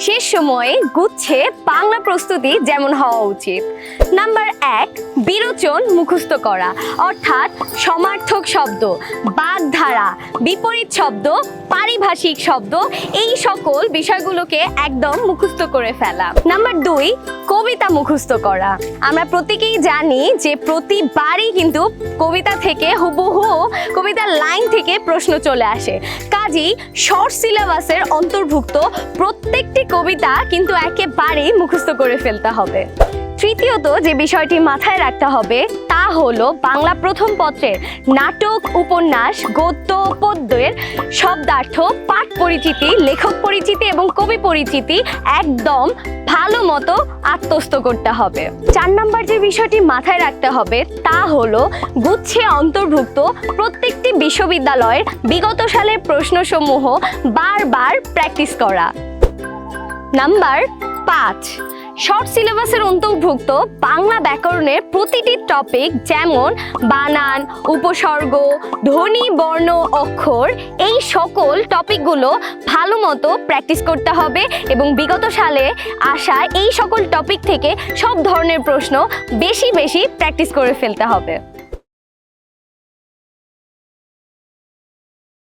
শেষ সময়ে গুচ্ছে বাংলা প্রস্তুতি যেমন হওয়া উচিত। নাম্বার এক বিরোচন মুখস্থ করা, অর্থাৎ সমার্থক শব্দ, বাগধারা, বিপরীত শব্দ, পারিভাষিক শব্দ, এই সকল বিষয়গুলোকে একদম মুখস্থ করে ফেলা। নাম্বার দুই, কবিতা মুখস্থ করা। আমরা প্রত্যেকেই জানি যে প্রতিবারই কিন্তু কবিতা থেকে হুবহু কবিতার লাইন থেকে প্রশ্ন চলে আসে। কাজেই শর্ট সিলেবাসের অন্তর্ভুক্ত প্রত্যেকটি কবিতা কিন্তু একেবারেই মুখস্থ করে ফেলতে হবে। তৃতীয়ত যে বিষয়টি মাথায় রাখতে হবে, তা হলো বাংলা প্রথম পত্রের নাটক, উপন্যাস, গদ্য, পদ্যের শব্দার্থ, পাঠ পরিচিতি, লেখক পরিচিতি এবং কবি পরিচিতি একদম ভালো মতো আত্মস্থ করতে হবে। চার নাম্বার যে বিষয়টি মাথায় রাখতে হবে, তা হলো গুচ্ছে অন্তর্ভুক্ত প্রত্যেকটি বিশ্ববিদ্যালয়ের বিগত সালের প্রশ্নসমূহ বারবার প্র্যাকটিস করা। নাম্বার পাঁচ শর্ট সিলেবাসের অন্তর্ভুক্ত বাংলা ব্যাকরণের প্রতিটি টপিক যেমন বানান, উপসর্গ, ধ্বনি, বর্ণ, অক্ষর, এই সকল টপিকগুলো ভালো মতো প্র্যাকটিস করতে হবে এবং বিগত সালে আসা এই সকল টপিক থেকে সব ধরনের প্রশ্ন বেশি বেশি প্র্যাকটিস করে ফেলতে হবে।